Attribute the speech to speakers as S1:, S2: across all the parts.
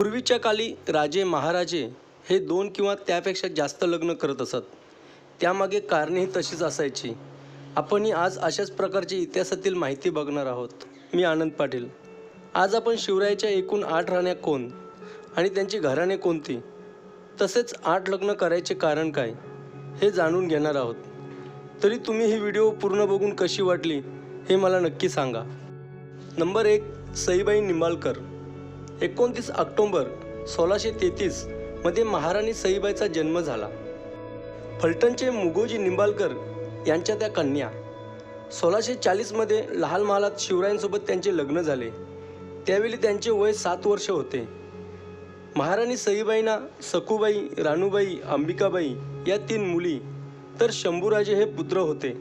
S1: पूर्वीच्या काली राजे महाराजे हे दोन किंवा त्यापेक्षा जास्त लग्न करत असत. त्यामागे कारणेही तशीच असायची. आपणही आज अशाच प्रकारची इतिहासातील माहिती बघणार आहोत. मी आनंद पाटील. आज आपण शिवरायाच्या एकूण आठ राण्या कोण आणि त्यांची घराणे कोणती? तसेच आठ लग्न करायचे कारण काय? हे जाणून घेणार आहोत. तरी तुम्ही ही व्हिडिओ पूर्ण बघून कशी वाटली हे मला नक्की सांगा. नंबर एक सईबाई निंबाळकर. एकोणतीस ऑक्टोंबर सोळाशे तेहतीसमध्ये महाराणी सईबाईचा जन्म झाला. फलटणचे मुगोजी निंबाळकर यांच्या त्या कन्या. सोळाशे चाळीसमध्ये लहान महालात शिवरायांसोबत त्यांचे लग्न झाले. त्यावेळी त्यांचे वय सात वर्ष होते. महाराणी सईबाईंना सखूबाई राणूबाई अंबिकाबाई या तीन मुली तर शंभूराजे हे पुत्र होते.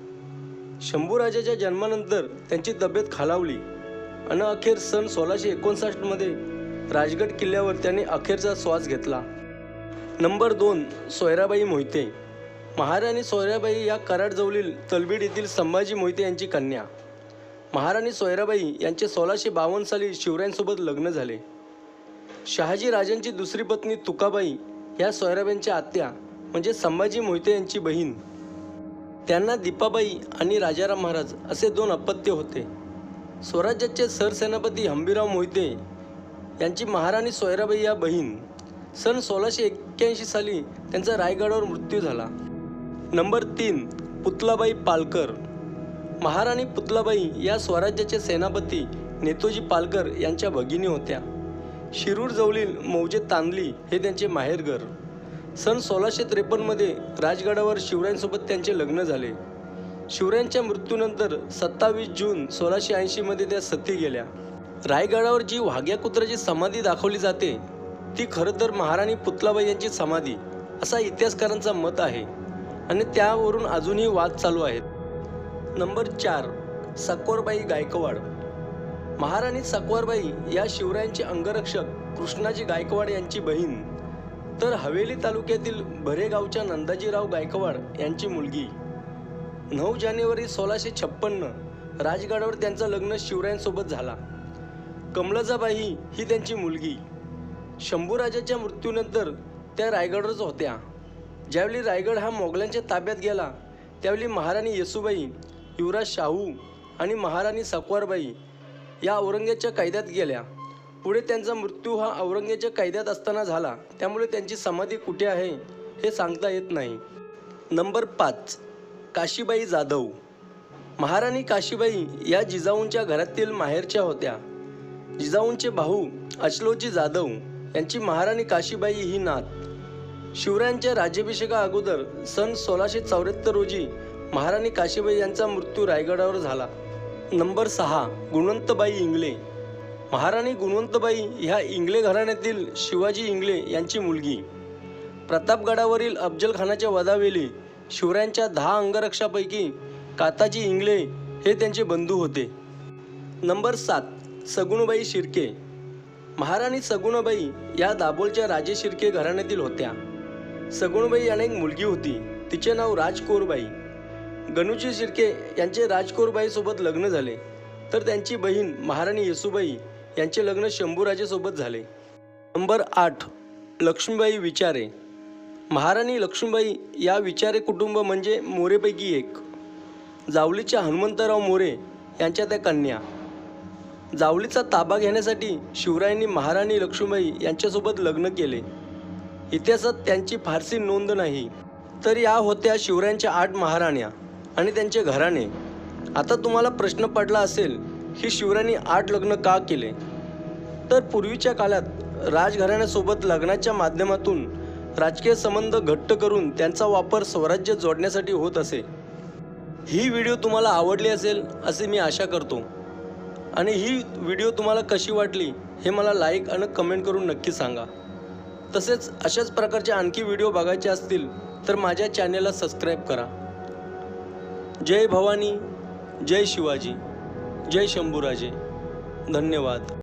S1: शंभूराजाच्या जन्मानंतर त्यांची तब्येत खालावली. आणि अखेर सन सोळाशे एकोणसाठमध्ये राजगड किल्ल्यावर त्यांनी अखेरचा श्वास घेतला. नंबर दोन सोयराबाई मोहिते. महाराणी सोयराबाई या कराडजवळील तलबीड येथील संभाजी मोहिते यांची कन्या. महाराणी सोयराबाई यांचे सोळाशे बावन्न साली शिवरायांसोबत लग्न झाले. शहाजी राजांची दुसरी पत्नी तुकाबाई ह्या सोयराबाईंच्या आत्या म्हणजे संभाजी मोहिते यांची बहीण. त्यांना दीपाबाई आणि राजाराम महाराज असे दोन अपत्य होते. स्वराज्याचे सरसेनापती हंबीराव मोहिते यांची महाराणी सोयराबाई या बहीण सन सोळाशे एक्क्याऐंशी साली त्यांचा रायगडावर मृत्यू झाला. नंबर तीन पुतलाबाई पालकर. महाराणी पुतलाबाई या स्वराज्याचे सेनापती नेतोजी पालकर यांच्या भगिनी होत्या. शिरूर जवळील मौजे तांदली हे त्यांचे माहेरघर. सन सोळाशे त्रेपन्नमध्ये राजगडावर शिवरायांसोबत त्यांचे लग्न झाले. शिवरायांच्या मृत्यूनंतर सत्तावीस जून सोळाशे ऐंशीमध्ये त्या सती गेल्या. रायगडावर जी वाघ्या कुत्र्याची समाधी दाखवली जाते ती खरं तर महाराणी पुतलाबाई यांची समाधी असा इतिहासकारांचा मत आहे. आणि त्यावरून अजूनही वाद चालू आहेत. नंबर चार सकोरबाई गायकवाड. महाराणी सकवारबाई या शिवरायांचे अंगरक्षक कृष्णाजी गायकवाड यांची बहीण. तर हवेली तालुक्यातील भरेगावच्या नंदाजीराव गायकवाड यांची मुलगी. नऊ जानेवारी सोळाशे छप्पन्न राजगडावर त्यांचं लग्न शिवरायांसोबत झाला. कमलजाबाई ही त्यांची मुलगी. शंभूराजाच्या मृत्यूनंतर त्या रायगडवरच होत्या. ज्यावेळी रायगड हा मोगलांच्या ताब्यात गेला त्यावेळी महाराणी येसूबाई युवराज शाहू आणि महाराणी सकवारबाई या औरंगजेबच्या कैद्यात गेल्या. पुढे त्यांचा मृत्यू हा औरंगजेबच्या कैद्यात असताना झाला. त्यामुळे त्यांची समाधी कुठे आहे हे सांगता येत नाही. नंबर पाच काशीबाई जाधव. महाराणी काशीबाई या जिजाऊंच्या घरातील माहेरच्या होत्या. जिजाऊंचे भाऊ अचलोजी जाधव यांची महाराणी काशीबाई ही नात. शिवरायांच्या राज्याभिषेका अगोदर सन सोळाशे चौऱ्याहत्तर रोजी महाराणी काशीबाई यांचा मृत्यू रायगडावर झाला. नंबर सहा गुणवंतबाई इंगले. महाराणी गुणवंतबाई ह्या इंगले घराण्यातील शिवाजी इंगले यांची मुलगी. प्रतापगडावरील अफजलखानाच्या वदावेली वधावेळी शिवरायांच्या दहा अंगरक्षापैकी काताजी इंगले हे त्यांचे बंधू होते. नंबर सात सगुणबाई शिर्के. महाराणी सगुणाबाई या दाभोलच्या राजे शिर्के घराण्यातील होत्या. सगुणबाई यांना एक मुलगी होती. तिचे नाव राजकोरबाई. गणूजी शिर्के यांचे राजकोरबाईसोबत लग्न झाले. तर त्यांची बहीण महाराणी येसुबाई यांचे लग्न शंभूराजेसोबत झाले. नंबर आठ लक्ष्मीबाई विचारे. महाराणी लक्ष्मीबाई या विचारे कुटुंब म्हणजे मोरेपैकी एक. जावलीच्या हनुमंतराव मोरे यांच्या त्या कन्या. जावलीचा ताबा घेण्यासाठी शिवरायांनी महाराणी लक्ष्मीबाई यांच्यासोबत लग्न केले. इतिहासात त्यांची फारशी नोंद नाही. तर या होत्या शिवरायांच्या आठ महाराण्या आणि त्यांचे घराणे. आता तुम्हाला प्रश्न पडला असेल की शिवरायांनी आठ लग्न का केले? तर पूर्वीच्या काळात राजघराण्यासोबत लग्नाच्या माध्यमातून राजकीय संबंध घट्ट करून त्यांचा वापर स्वराज्य जोडण्यासाठी होत असे. ही व्हिडिओ तुम्हाला आवडली असेल असे मी आशा करतो. आणि ही व्हिडिओ तुम्हाला कशी वाटली हे मला लाईक आणि कमेंट करून नक्की सांगा. तसेच अशाच प्रकारचे आणखी व्हिडिओ बघायचे असतील तर माझ्या चॅनेलला सबस्क्राईब करा. जय भवानी जय शिवाजी जय शंभूराजे. धन्यवाद.